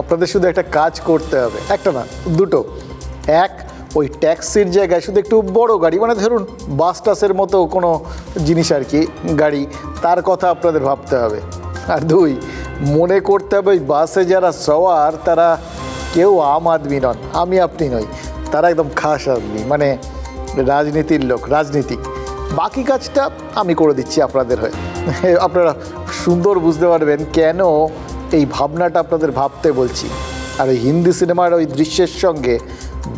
আপনাদের শুধু একটা কাজ করতে হবে। একটা না, দুটো। এক, ওই ট্যাক্সির জায়গায় শুধু একটু বড় গাড়ি মানে ধরুন বাস টাসের মতো কোনো জিনিস আর কি, গাড়ি, তার কথা আপনাদের ভাবতে হবে। আর দুই, মনে করতে হবে ওই বাসে যারা সওয়ার, তারা কেউ আম আদমি নন, আমি আপনি নই, তারা একদম খাস আদমি মানে রাজনীতির লোক, রাজনীতিক। বাকি কাজটা আমি করে দিচ্ছি আপনাদের হয়ে। আপনারা সুন্দর বুঝতে পারবেন কেন এই ভাবনাটা আপনাদের ভাবতে বলছি। আর ওই হিন্দি সিনেমার ওই দৃশ্যের সঙ্গে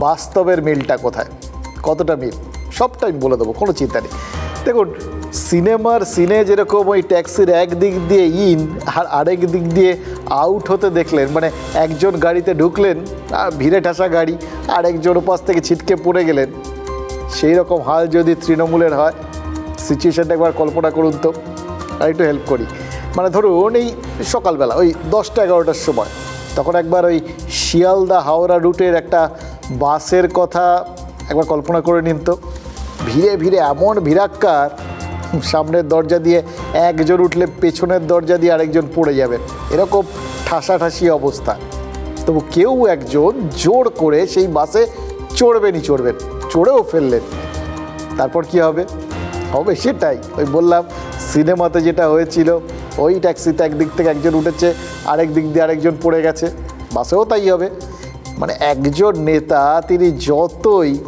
বাস্তবের মিলটা কোথায়? কতটা মিল? সবটা আমি বলে দেবো, কোনো চিন্তা নেই। দেখুন, সিনেমার সিনে যেরকম ওই ট্যাক্সির এক দিক দিয়ে ইন, আর আরেক দিক দিয়ে আউট হতে দেখলেন মানে একজন গাড়িতে ঢুকলেন ভিড়ে ঠাসা গাড়ি, আর একজন ওপাশ থেকে ছিটকে পড়ে গেলেন। সেই রকম হাল যদি তৃণমূলের হয় সিচুয়েশানটা একবার কল্পনা করুন তো, আর একটু হেল্প করি। মানে ধরুন এই সকালবেলা, ওই দশটা, এগারোটার সময়, তখন একবার ওই শিয়ালদা হাওড়া রুটের একটা বাসের কথা একবার কল্পনা করে নিন তো। ভিড়ে ভিড়ে এমন ভিড়াক্কার, সামনের দরজা দিয়ে একজন উঠলে পেছনের দরজা দিয়ে আরেকজন পড়ে যাবেন এরকম ঠাসাঠাসি অবস্থা। তবু কেউ একজন জোর করে সেই বাসে চড়বেনই চড়বেন, চড়েও ফেললেন। তারপর কি হবে? হবে সেটাই। ওই বললাম, সিনেমাতে যেটা হয়েছিল ওই ট্যাক্সিতে একদিক থেকে একজন উঠেছে, আরেক দিক দিয়ে আরেকজন পড়ে গেছে। বাসেও তাই হবে। মানে একজন নেতা, তিনি যতই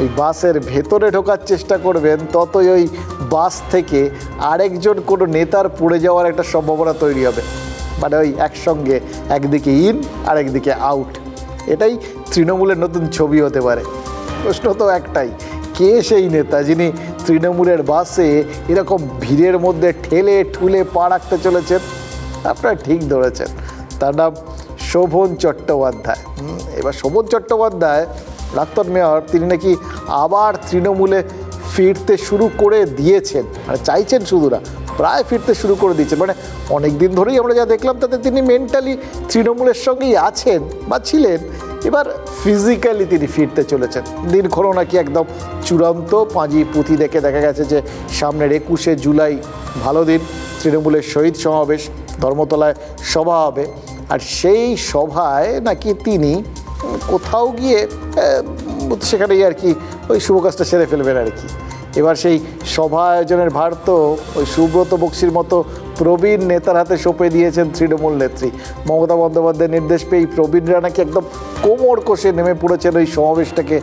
ওই বাসের ভেতরে ঢোকার চেষ্টা করবেন, ততই ওই বাস থেকে আরেকজন কোনো নেতার পড়ে যাওয়ার একটা সম্ভাবনা তৈরি হবে। মানে ওই একসঙ্গে একদিকে ইন আর একদিকে আউট। এটাই তৃণমূলের নতুন ছবি হতে পারে। প্রশ্ন তো একটাই কে সেই নেতা যিনি তৃণমূলের বাসে এরকম ভিড়ের মধ্যে ঠেলে ঠুলে পা রাখতে চলেছেন? আপনারা ঠিক ধরেছেন। তার নাম শোভন চট্টোপাধ্যায়। এবার শোভন চট্টোপাধ্যায় প্রাক্তন মেয়র, তিনি নাকি আবার তৃণমূলে ফিরতে শুরু করে দিয়েছেন। মানে চাইছেন শুধু না প্রায় ফিরতে শুরু করে দিয়েছেন। মানে অনেক দিন ধরেই আমরা যা দেখলাম, তাতে তিনি মেন্টালি তৃণমূলের সঙ্গেই আছেন বা ছিলেন। এবার ফিজিক্যালি তিনি ফিরতে চলেছেন। দিনক্ষণ নাকি একদম চূড়ান্ত? পাঁজি পুঁথি দেখে দেখা গেছে যে সামনের একুশে জুলাই ভালো দিন, তৃণমূলের শহীদ সমাবেশ, ধর্মতলায় সভা হবে। আর সেই সভায় নাকি তিনি কোথাও গিয়ে সেখানেই আর কি ওই শুভ কাজটা সেরে ফেলবেন আর কি। এবার সেই সভা আয়োজনের ভার তো ওই সুব্রত বক্সির মতো প্রবীণ নেতার হাতে সঁপে দিয়েছেন তৃণমূল নেত্রী। মমতা বন্দ্যোপাধ্যায়ের নির্দেশ পেয়ে এই প্রবীণরা নাকি একদম কোমর কষে নেমে পড়েছেন ওই সমাবেশটাকে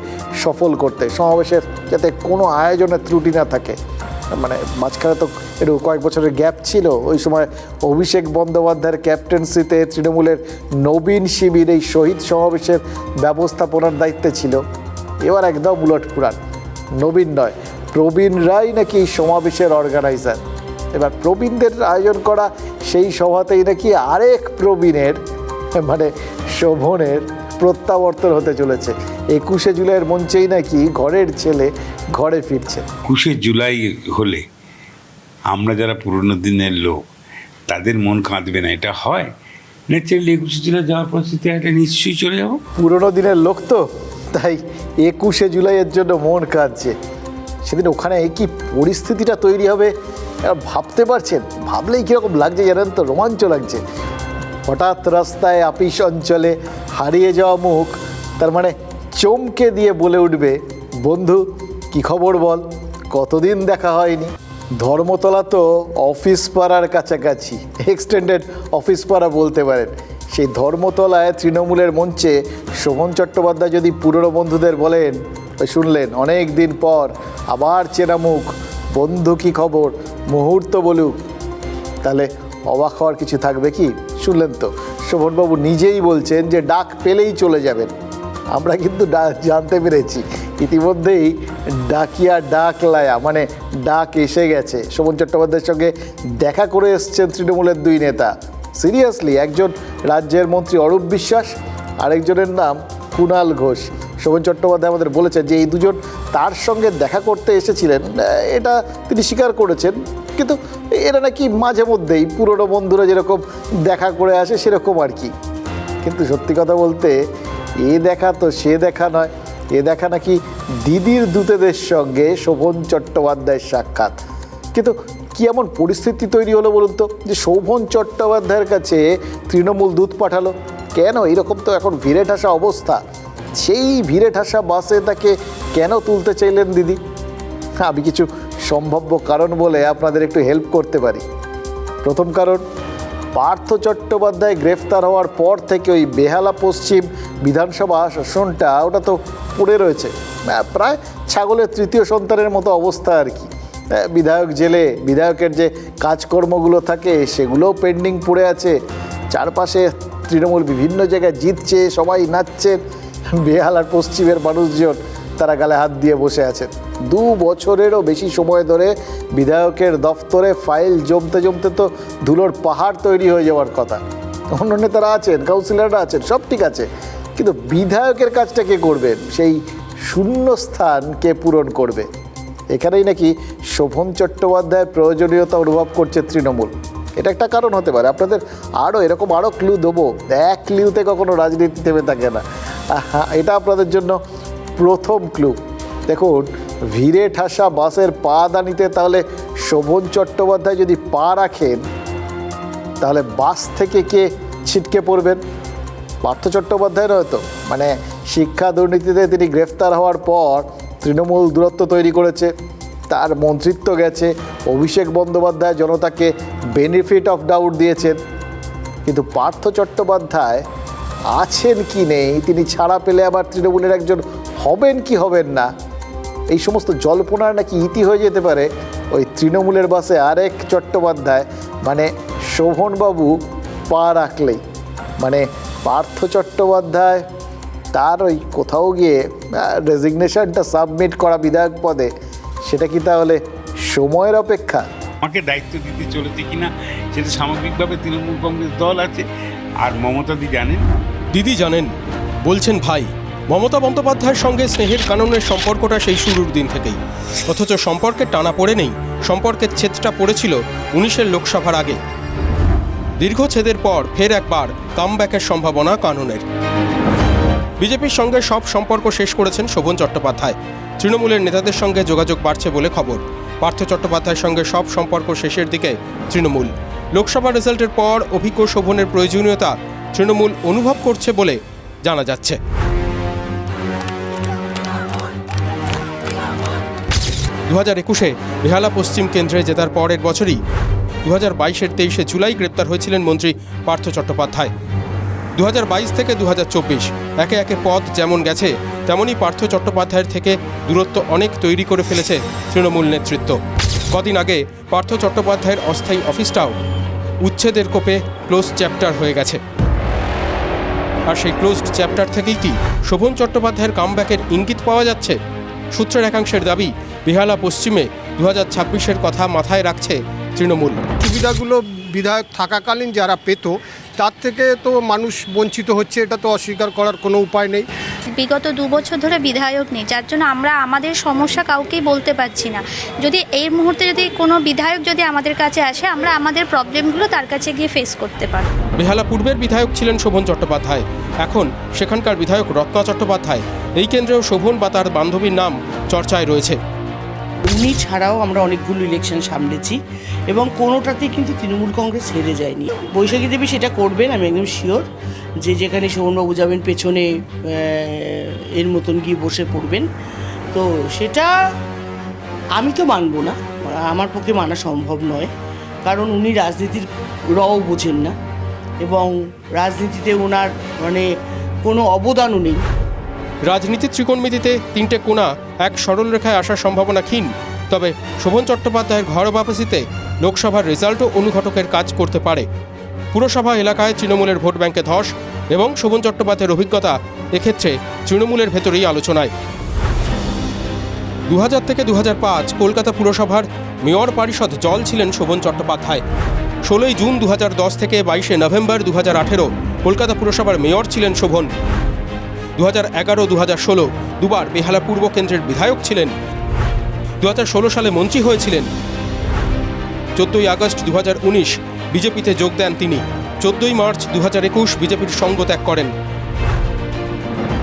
সফল করতে। সমাবেশের যাতে কোনো আয়োজনের ত্রুটি না থাকে। মানে মাঝখানে তো একটু কয়েক বছরের গ্যাপ ছিল। ওই সময় অভিষেক বন্দ্যোপাধ্যায়ের ক্যাপ্টেন্সিতে তৃণমূলের নবীন শিবির এই শহীদ সমাবেশের ব্যবস্থাপনার দায়িত্বে ছিল। এবার একদম উলট পুরাণ নবীন নয়, প্রবীণরাই নাকি সমাবেশের অর্গানাইজার এবার প্রবীণদের আয়োজন করা সেই সভাতেই নাকি আরেক প্রবীণের মানে শোভনের প্রত্যাবর্তন হতে চলেছে। একুশে জুলাইয়ের মঞ্চেই নাকি ঘরের ছেলে ঘরে ফিরছে। একুশে জুলাই হলে আমরা যারা পুরনো দিনের লোক তাদের মন কাঁদবে না এটা হয়। ন্যাচারালি একুশে জুলাই যাওয়ার পরিস্থিতি একটা নিশ্চয়ই চলে যাব। পুরোনো দিনের লোক তো তাই একুশে জুলাইয়ের জন্য মন কাঁদছে। সেদিন ওখানে কি পরিস্থিতিটা তৈরি হবে ভাবতে পারছেন? ভাবলেই কীরকম লাগছে জানেন তো? রোমাঞ্চ লাগছে। হঠাৎ রাস্তায় আপিস অঞ্চলে হারিয়ে যাওয়া মুখ, তার মানে চমকে দিয়ে বলে উঠবে, বন্ধু, কি খবর বল? কতদিন দেখা হয়নি? ধর্মতলা তো অফিস পাড়ার কাছাকাছি এক্সটেন্ডেড অফিস পাড়া বলতে পারেন। সেই ধর্মতলায় তৃণমূলের মঞ্চে শোভন চট্টোপাধ্যায় যদি পুরনো বন্ধুদের বলেন, শুনলেন অনেক দিন পর আবার চেনা মুখ। বন্ধু কি খবর? মুহূর্ত বলুক। তাহলে অবাক হওয়ার কিছু থাকবে কি? শুনলেন তো, শোভনবাবু নিজেই বলছেন যে ডাক পেলেই চলে যাবেন। আমরা কিন্তু জানতে পেরেছি। ইতিমধ্যেই ডাকিয়া ডাক লায়া মানে ডাক এসে গেছে। শোভন চট্টোপাধ্যায়ের সঙ্গে দেখা করে এসছেন তৃণমূলের দুই নেতা। সিরিয়াসলি একজন রাজ্যের মন্ত্রী অরূপ বিশ্বাস, আরেকজনের নাম কুণাল ঘোষ। শোভন চট্টোপাধ্যায় আমাদের বলেছেন যে এই দুজন তার সঙ্গে দেখা করতে এসেছিলেন এটা তিনি স্বীকার করেছেন। কিন্তু এরা নাকি মাঝে মধ্যেই পুরনো বন্ধুরা যেরকম দেখা করে আসে সেরকম আর কি। কিন্তু সত্যি কথা বলতে, এ দেখা তো সে দেখা নয়। এ দেখা নাকি দিদির দূতেদের সঙ্গে শোভন চট্টোপাধ্যায়ের সাক্ষাৎ। কিন্তু কি এমন পরিস্থিতি তৈরি হলো বলুন তো, যে শোভন চট্টোপাধ্যায়ের কাছে তৃণমূল দূত পাঠালো? কেন? এরকম তো এখন ভিড়ে ঠাসা অবস্থা। সেই ভিড়ে ঠাসা বাসে তাকে কেন তুলতে চাইলেন দিদি? আমি কিছু সম্ভাব্য কারণ বলে আপনাদের একটু হেল্প করতে পারি। প্রথম কারণ, পার্থ চট্টোপাধ্যায় গ্রেফতার হওয়ার পর থেকে ওই বেহালা পশ্চিম বিধানসভা আসনটা ওটা তো পড়ে রয়েছে। প্রায় ছাগলের তৃতীয় সন্তানের মতো অবস্থা আর কি। বিধায়ক জেলে, বিধায়কের যে কাজকর্মগুলো থাকে সেগুলোও পেন্ডিং পড়ে আছে। চারপাশে তৃণমূল বিভিন্ন জায়গায় জিতছে, সবাই নাচছে। বেহালার পশ্চিমের মানুষজন তারা গালে হাত দিয়ে বসে আছেন। দু বছরেরও বেশি সময় ধরে বিধায়কের দফতরে ফাইল জমতে জমতে তো ধুলোর পাহাড় তৈরি হয়ে যাওয়ার কথা। অন্য নেতারা আছেন কাউন্সিলররা আছেন, সব ঠিক আছে। কিন্তু বিধায়কের কাজটা কে করবেন সেই শূন্য স্থান কে পূরণ করবে? এখানেই নাকি শোভন চট্টোপাধ্যায়ের প্রয়োজনীয়তা অনুভব করছে তৃণমূল। এটা একটা কারণ হতে পারে। আপনাদের আরও এরকম আরও ক্লু দেবো। এক ক্লুতে কখনো রাজনীতি থেমে থাকে না। এটা আপনাদের জন্য প্রথম ক্লু দেখুন, ভিড়ে ঠাসা বাসের পা দানিতে তাহলে শোভন চট্টোপাধ্যায় যদি পা রাখেন, তাহলে বাস থেকে কে ছিটকে পড়বেন? পার্থ চট্টোপাধ্যায় নয় তো? মানে শিক্ষা দুর্নীতিতে তিনি গ্রেফতার হওয়ার পর তৃণমূল দূরত্ব তৈরি করেছে, তার মন্ত্রিত্ব গেছে, অভিষেক বন্দ্যোপাধ্যায় জনতাকে বেনিফিট অফ ডাউট দিয়েছেন। কিন্তু পার্থ চট্টোপাধ্যায় আছেন কি নেই? তিনি ছাড়া পেলে আবার তৃণমূলের একজন হবেন কি হবেন না? এই সমস্ত জল্পনার নাকি ইতি হয়ে যেতে পারে ওই তৃণমূলের বাসে আরেক চট্টোপাধ্যায়। মানে শোভনবাবু পা রাখলেই। মানে পার্থ চট্টোপাধ্যায় তার ওই কোথাও গিয়ে রেজিগনেশনটা সাবমিট করা বিধায়ক পদে, সেটা কি তাহলে সময়ের অপেক্ষা? আমাকে দায়িত্ব দিতে চলেছে কিনা, সেটা সামগ্রিকভাবে তৃণমূল কংগ্রেস দল আছে। আর মমতাদি জানেন? দিদি জানেন, বলছেন ভাই, মমতা বন্দ্যোপাধ্যায়ের সঙ্গে স্নেহের কাননের সম্পর্কটা সেই শুরুর দিন থেকেই। অথচ সম্পর্কের টানা পড়ে নেই, সম্পর্কের ছেদটা পড়েছিল উনিশের লোকসভার আগে। দীর্ঘ ছেদের পর ফের একবার কামব্যাকের সম্ভাবনা কাননের। বিজেপির সঙ্গে সব সম্পর্ক শেষ করেছেন শোভন চট্টোপাধ্যায়। তৃণমূলের নেতাদের সঙ্গে যোগাযোগ বাড়ছে বলে খবর। পার্থ চট্টোপাধ্যায়ের সঙ্গে সব সম্পর্ক শেষের দিকে তৃণমূল। লোকসভা রেজাল্টের পর অভিজ্ঞ শোভনের প্রয়োজনীয়তা তৃণমূল অনুভব করছে বলে জানা যাচ্ছে। দু হাজার একুশে বেহালা পশ্চিম কেন্দ্রে জেতার পরের বছরই দু হাজার বাইশের তেইশে জুলাই গ্রেপ্তার হয়েছিলেন মন্ত্রী পার্থ চট্টোপাধ্যায়। দু হাজার বাইশ থেকে দু হাজার চব্বিশ একে একে পথ যেমন গেছে, তেমনই পার্থ চট্টোপাধ্যায়ের থেকে দূরত্ব অনেক তৈরি করে ফেলেছে তৃণমূল নেতৃত্ব। কদিন আগে পার্থ চট্টোপাধ্যায়ের অস্থায়ী অফিসটাও উচ্ছেদের কোপে ক্লোজ চ্যাপ্টার হয়ে গেছে। আর সেই ক্লোজড চ্যাপ্টার থেকেই কি শোভন চট্টোপাধ্যায়ের কামব্যাকের ইঙ্গিত পাওয়া যাচ্ছে? সূত্রের একাংশের দাবি, বেহালা পশ্চিমে দু হাজার কথা মাথায় রাখছে তৃণমূল। সুবিধাগুলো বিধায়ক থাকাকালীন যারা পেত, তার থেকে তো মানুষ বঞ্চিত হচ্ছে, এটা তো অস্বীকার করার কোনো উপায় নেই। বিগত দু বছর ধরে বিধায়ক নেই, যার জন্য আমরা আমাদের সমস্যা কাউকেই বলতে পারছি না। যদি এই মুহূর্তে যদি কোনো বিধায়ক যদি আমাদের কাছে আসে, আমরা আমাদের প্রবলেমগুলো তার কাছে গিয়ে ফেস করতে পারব। বেহালা পূর্বের বিধায়ক ছিলেন শোভন চট্টোপাধ্যায়। এখন সেখানকার বিধায়ক রত্না চট্টোপাধ্যায়। এই কেন্দ্রেও শোভন বা তার বান্ধবীর নাম চর্চায় রয়েছে। উনি ছাড়াও আমরা অনেকগুলো ইলেকশন সামলেছি এবং কোনোটাতেই কিন্তু তৃণমূল কংগ্রেস হেরে যায়নি। বৈশাখী দেবী সেটা করবেন, আমি একদম শিওর যে যেখানে শোভনবাবু যাবেন, পেছনে এর মতন গিয়ে বসে পড়বেন। তো সেটা আমি তো মানবো না, আমার পক্ষে মানা সম্ভব নয়, কারণ উনি রাজনীতির রও বোঝেন না এবং রাজনীতিতে ওনার মানে কোনো অবদানও নেই। রাজনীতির ত্রিকোণমিতিতে তিনটে কোণা এক সরল রেখায় আসার সম্ভাবনা ক্ষীণ। তবে শোভন চট্টোপাধ্যায়ের ঘর বাপাসিতে লোকসভার রেজাল্টও অনুঘটকের কাজ করতে পারে। পুরসভা এলাকায় তৃণমূলের ভোট ব্যাংকে ধস এবং শোভন চট্টোপাধ্যায়ের অভিজ্ঞতা এক্ষেত্রে তৃণমূলের ভেতরেই আলোচনায়। দু হাজার থেকে দু হাজার পাঁচ কলকাতা পুরসভার মেয়র পরিষদ জল ছিলেন শোভন চট্টোপাধ্যায়। ষোলোই জুন দু হাজার দশ থেকে বাইশে নভেম্বর দু হাজার আঠেরো কলকাতা পুরসভার মেয়র ছিলেন শোভন। দু হাজার এগারো দু হাজার ষোলো, দুবার বেহালা পূর্ব কেন্দ্রের বিধায়ক ছিলেন। দু হাজার ষোলো সালে মন্ত্রী হয়েছিলেন। চোদ্দোই আগস্ট দু উনিশ, বিজেপিতে যোগ দেন তিনি। চোদ্দোই মার্চ দু হাজার একুশ, বিজেপির সঙ্গ ত্যাগ করেন।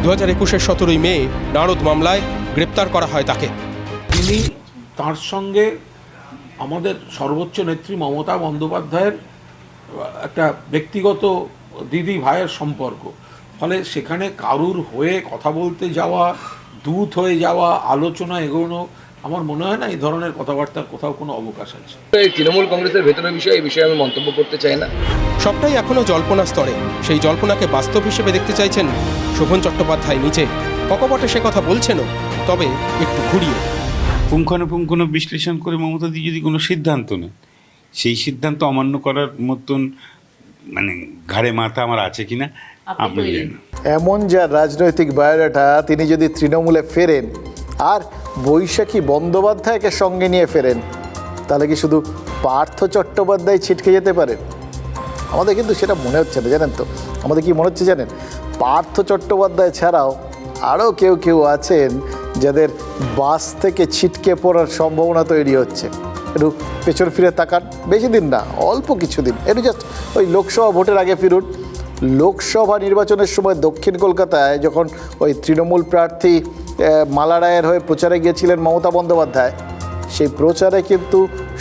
দু হাজার একুশের সতেরোই মে, নারদ মামলায় গ্রেপ্তার করা হয় তাকে। তিনি তার সঙ্গে আমাদের সর্বোচ্চ নেত্রী মমতা বন্দ্যোপাধ্যায়ের একটা ব্যক্তিগত দিদি ভাইয়ের সম্পর্ক। ফলে সেখানে কারুর হয়ে কথা বলতে যাওয়া দূত হয়ে যাওয়া আলোচনা এগোনো আমার মনে হয় না এই ধরনের কথাবার্তার কোথাও কোনো অবকাশ আছে। এই তৃণমূল কংগ্রেসের ভেতরের বিষয়ে এই বিষয়ে আমি মন্তব্য করতে চাই না। সবটাই এখনও জল্পনা স্তরে। সেই জল্পনাকে বাস্তব হিসেবে দেখতে চাইছেন শোভন চট্টোপাধ্যায় নিজে। ককপটে সে কথা বলছেনও তবে একটু ঘুরিয়ে। পুঙ্খানুপুঙ্খানু বিশ্লেষণ করে মমতাদি যদি কোনো সিদ্ধান্ত নেন সেই সিদ্ধান্ত অমান্য করার মতন মানে ঘাড়ে মাথা আমার আছে কিনা আপনি এমন যা রাজনৈতিক বায়োডাটা তিনি যদি তৃণমূলে ফেরেন আর বৈশাখী বন্দ্যোপাধ্যায়কে সঙ্গে নিয়ে ফেরেন তাহলে কি শুধু পার্থ চট্টোপাধ্যায় ছিটকে যেতে পারেন আমাদের কিন্তু সেটা মনে হচ্ছে না জানেন তো? আমাদের কি মনে হচ্ছে জানেন? পার্থ চট্টোপাধ্যায় ছাড়াও আরও কেউ কেউ আছেন যাদের বাস থেকে ছিটকে পড়ার সম্ভাবনা তৈরি হচ্ছে। একটু পেছন ফিরে তাকান বেশি দিন না অল্প কিছুদিন। একটু জাস্ট ওই লোকসভা ভোটের আগে ফিরুন। লোকসভা নির্বাচনের সময় দক্ষিণ কলকাতায় যখন ওই তৃণমূল প্রার্থী মালা রায়ের হয়ে প্রচারে গিয়েছিলেন মমতা বন্দ্যোপাধ্যায়, সেই প্রচারে কিন্তু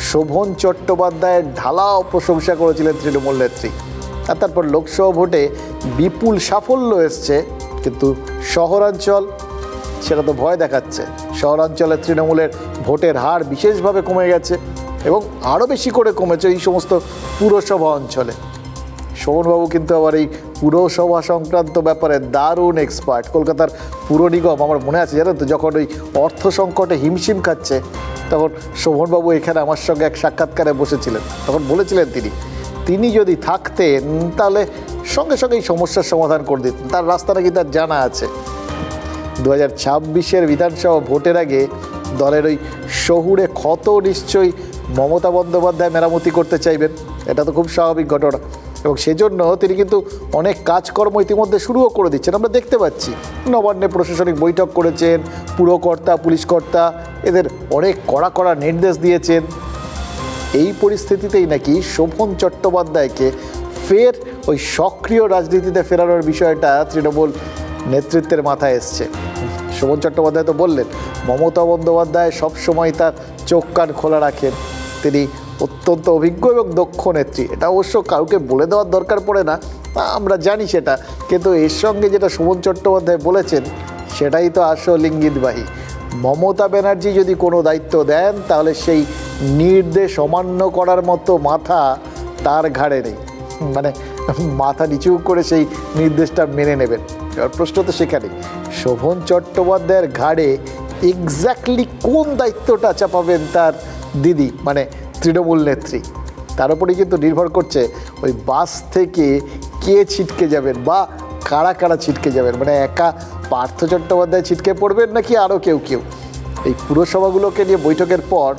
শোভন চট্টোপাধ্যায়ের ঢালাও প্রশংসা করেছিলেন তৃণমূল নেত্রী। আর তারপর লোকসভা ভোটে বিপুল সাফল্য এসছে, কিন্তু শহরাঞ্চল, সেটা তো ভয় দেখাচ্ছে শহরাঞ্চলে তৃণমূলের ভোটের হার বিশেষভাবে কমে গেছে এবং আরও বেশি করে কমেছে এই সমস্ত পুরসভা অঞ্চলে। শোভনবাবু কিন্তু আবার এই পুরসভা সংক্রান্ত ব্যাপারে দারুণ এক্সপার্ট কলকাতার পুর নিগম, আমার মনে আছে জানেন তো, যখন ওই অর্থ সংকটে হিমশিম খাচ্ছে, তখন শোভনবাবু এখানে আমার সঙ্গে এক সাক্ষাৎকারে বসেছিলেন। তখন বলেছিলেন তিনি তিনি যদি থাকতেন, তাহলে সঙ্গে সঙ্গে এই সমস্যার সমাধান করে দিতেন। তার রাস্তা নাকি তার জানা আছে। দু হাজার ছাব্বিশের বিধানসভা ভোটের আগে দলের ওই শহুরে ক্ষত নিশ্চয়ই মমতা বন্দ্যোপাধ্যায় মেরামতি করতে চাইবেন। এটা তো খুব স্বাভাবিক ঘটনা। এবং সেজন্য তিনি কিন্তু অনেক কাজকর্ম ইতিমধ্যে শুরুও করে দিচ্ছেন। আমরা দেখতে পাচ্ছি, নবান্নে প্রশাসনিক বৈঠক করেছেন, পুরকর্তা পুলিশ কর্তা এদের অনেক কড়া কড়া নির্দেশ দিয়েছেন। এই পরিস্থিতিতেই নাকি শোভন চট্টোপাধ্যায়কে ফের ওই সক্রিয় রাজনীতিতে ফেরানোর বিষয়টা তৃণমূল নেতৃত্বের মাথায় এসছে। শোভন চট্টোপাধ্যায় তো বললেন, মমতা বন্দ্যোপাধ্যায় সবসময় তার চোখ কান খোলা রাখেন। তিনি অত্যন্ত অভিজ্ঞ এবং দক্ষ নেত্রী। এটা অবশ্য কাউকে বলে দেওয়ার দরকার পড়ে না আমরা জানি সেটা। কিন্তু এর সঙ্গে যেটা শোভন চট্টোপাধ্যায় বলেছেন, সেটাই তো আসল ইঙ্গিতবাহী। মমতা ব্যানার্জি যদি কোনো দায়িত্ব দেন, তাহলে সেই নির্দেশ অমান্য করার মতো মাথা তার ঘাড়ে নেই। মানে মাথা নিচু করে সেই নির্দেশটা মেনে নেবেন। এবার প্রশ্ন তো সেখানে শোভন চট্টোপাধ্যায়ের ঘাড়ে এক্স্যাক্টলি কোন দায়িত্বটা চাপাবেন তার দিদি? মানে তৃণমূল নেত্রী। তার উপরেই কিন্তু নির্ভর করছে ওই বাস থেকে কে ছিটকে যাবেন বা কারা কারা ছিটকে যাবেন। মানে একা পার্থ চট্টোপাধ্যায় ছিটকে পড়বেন নাকি আরও কেউ কেউ? এই পুরসভাগুলোকে নিয়ে বৈঠকের পর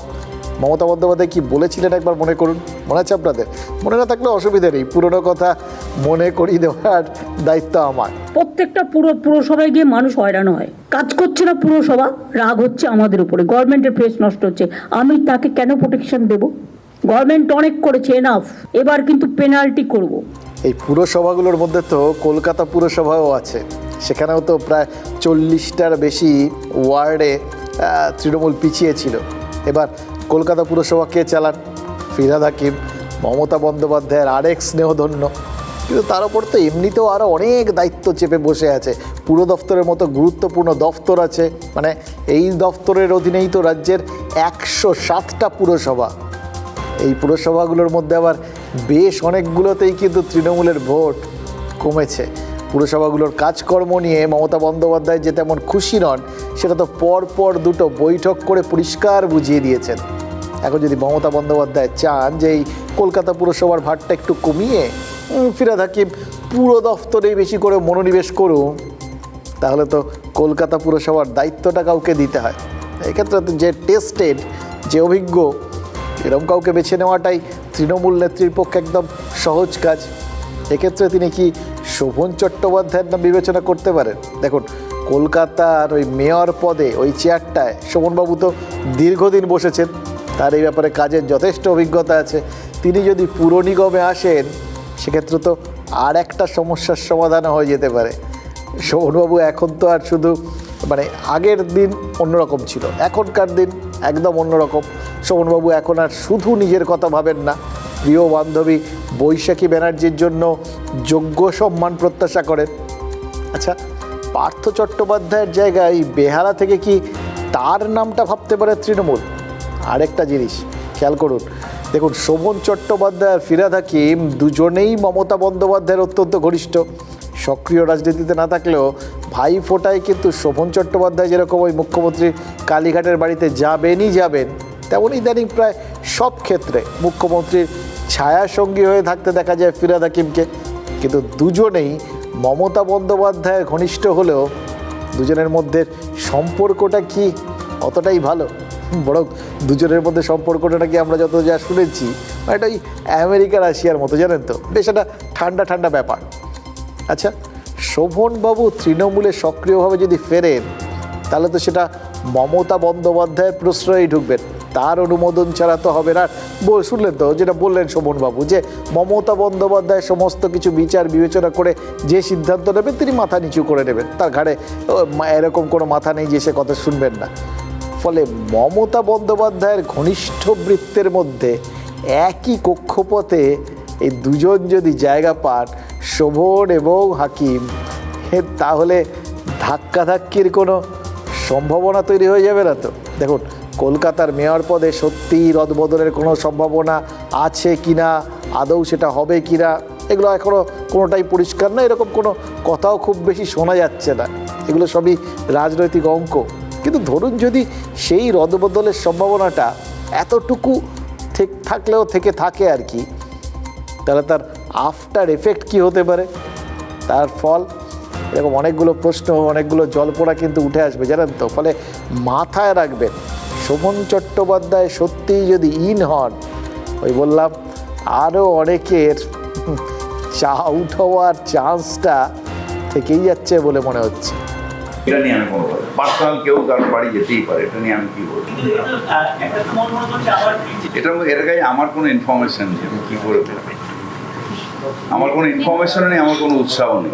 মমতা বন্দ্যোপাধ্যায় কি বলেছিলেন একবার মনে করুন? মনে আছে আপনাদের? মনে না থাকলে অসুবিধা নেই পুরনো কথা মনে করিয়ে দেওয়ার দায়িত্ব আমার। প্রত্যেকটা পুরো পুরসভায় গিয়ে মানুষ হয়রান হয়। কাজ করছে না পুরসভা রাগ হচ্ছে আমাদের উপরে। গভর্নমেন্টের ফেস নষ্ট হচ্ছে। আমি তাকে কেন প্রোটেকশন দেব? গভর্নমেন্ট অনেক করেছে এনাফ এবার কিন্তু পেনাল্টি করব। এই পুরসভাগুলোর মধ্যে তো কলকাতা পুরসভাও আছে। সেখানেও তো প্রায় চল্লিশটার বেশি ওয়ার্ডে তৃণমূল পিছিয়ে ছিল। এবার কলকাতা পুরসভা কে চালান? ফিরাদ হাকিম, মমতা বন্দ্যোপাধ্যায়ের আরেক স্নেহধন্য। কিন্তু তার উপর তো এমনিতেও আরও অনেক দায়িত্ব চেপে বসে আছে। পুর দফতরের মতো গুরুত্বপূর্ণ দফতর আছে। মানে এই দফতরের অধীনেই তো রাজ্যের একশো সাতটা পুরসভা। এই পুরসভাগুলোর মধ্যে আবার বেশ অনেকগুলোতেই কিন্তু তৃণমূলের ভোট কমেছে। পুরসভাগুলোর কাজকর্ম নিয়ে মমতা বন্দ্যোপাধ্যায় যে তেমন খুশি নন, সেটা তো পর পর দুটো বৈঠক করে পরিষ্কার বুঝিয়ে দিয়েছেন। এখন যদি মমতা বন্দ্যোপাধ্যায় চান যে এই কলকাতা পুরসভার ভারটা একটু কমিয়ে ফিরাদ হাকিম পুরো দফতরেই বেশি করে মনোনিবেশ করুন, তাহলে তো কলকাতা পুরসভার দায়িত্বটা কাউকে দিতে হয়। এক্ষেত্রে যে টেস্টেড, যে অভিজ্ঞ এরকম কাউকে বেছে নেওয়াটাই তৃণমূল নেত্রীর পক্ষে একদম সহজ কাজ। এক্ষেত্রে তিনি কি শোভন চট্টোপাধ্যায়ের নাম বিবেচনা করতে পারেন। দেখুন, কলকাতার ওই মেয়র পদে, ওই চেয়ারটায় শোভনবাবু তো দীর্ঘদিন বসেছেন। তার এই ব্যাপারে কাজের যথেষ্ট অভিজ্ঞতা আছে। তিনি যদি পুর নিগমে আসেন, সেক্ষেত্রে তো আর একটা সমস্যার সমাধান হয়ে যেতে পারে। শোভনবাবু এখন তো আর শুধু মানে আগের দিন অন্যরকম ছিল, এখনকার দিন একদম অন্যরকম। শোভনবাবু এখন আর শুধু নিজের কথা ভাবেন না। প্রিয় বান্ধবী বৈশাখী ব্যানার্জির জন্য যোগ্য সম্মান প্রত্যাশা করেন। আচ্ছা পার্থ চট্টোপাধ্যায়ের জায়গায় বেহালা থেকে কি তার নামটা ভাবতে পারে তৃণমূল? আরেকটা জিনিস, খেয়াল করুন। দেখুন, শোভন চট্টোপাধ্যায় আর ফিরাদ হাকিম দুজনেই মমতা বন্দ্যোপাধ্যায়ের অত্যন্ত ঘনিষ্ঠ। সক্রিয় রাজনীতিতে না থাকলেও ভাই ফোটায় কিন্তু শোভন চট্টোপাধ্যায় যেরকম ওই মুখ্যমন্ত্রী কালীঘাটের বাড়িতে যাবেনই যাবেন, তেমন ইদানিং প্রায় সব ক্ষেত্রে মুখ্যমন্ত্রীর ছায়াসঙ্গী হয়ে থাকতে দেখা যায় ফিরাদ হাকিমকে। কিন্তু দুজনেই মমতা বন্দ্যোপাধ্যায়ের ঘনিষ্ঠ হলেও দুজনের মধ্যে সম্পর্কটা কি অতটাই ভালো? বরং দুজনের মধ্যে সম্পর্কটা নাকি আমরা যত যা শুনেছি এটা ওই আমেরিকা রাশিয়ার মতো, জানেন তো? বেশ একটা ঠান্ডা ঠান্ডা ব্যাপার। আচ্ছা শোভনবাবু তৃণমূলে সক্রিয়ভাবে যদি ফেরেন, তাহলে তো সেটা মমতা বন্দ্যোপাধ্যায়ের প্রশ্রয়েই ঢুকবেন। তার অনুমোদন ছাড়া তো হবে না। শুনলেন তো, যেটা বললেন শোভনবাবু যে মমতা বন্দ্যোপাধ্যায় সমস্ত কিছু বিচার বিবেচনা করে যে সিদ্ধান্ত নেবেন, তিনি মাথা নিচু করে নেবেন। তার ঘাড়ে এরকম কোনো মাথা নেই যে সে কথা শুনবেন না। ফলে মমতা বন্দ্যোপাধ্যায়ের ঘনিষ্ঠ বৃত্তের মধ্যে একই কক্ষপথে এই দুজন যদি জায়গা পান, শোভন এবং হাকিম তাহলে ধাক্কাধাক্কির কোনো সম্ভাবনা তৈরি হয়ে যাবে না তো? দেখুন কলকাতার মেয়র পদে সত্যিই রদবদলের কোনো সম্ভাবনা আছে কি না? আদৌ সেটা হবে কি না? এগুলো এখনও কোনোটাই পরিষ্কার না। এরকম কোনো কথাও খুব বেশি শোনা যাচ্ছে না। এগুলো সবই রাজনৈতিক অঙ্ক। কিন্তু ধরুন যদি সেই রদবদলের সম্ভাবনাটা এতটুকু ঠিক থাকলেও থেকে থাকে আর কি, তাহলে তার আফটার এফেক্ট কি হতে পারে? তার ফল? এরকম অনেকগুলো প্রশ্ন, অনেকগুলো জলপোড়া কিন্তু উঠে আসবে, জানেন তো? ফলে মাথায় রাখবেন শোভন চট্টোপাধ্যায় সত্যিই যদি ইন হন, ওই বললাম আরও অনেকের চা আউট হওয়ার চান্সটা থেকেই যাচ্ছে বলে মনে হচ্ছে। এটা নিয়ে আমি কোনো পার্সোনাল কেউ কারোর বাড়ি যেতেই পারে, এটা নিয়ে আমি কি বলব? এটা এর কাছে আমার কোনো ইনফরমেশন নেই, আমি কি করে? আমার কোনো ইনফরমেশন নেই, আমার কোনো উৎসাহ নেই।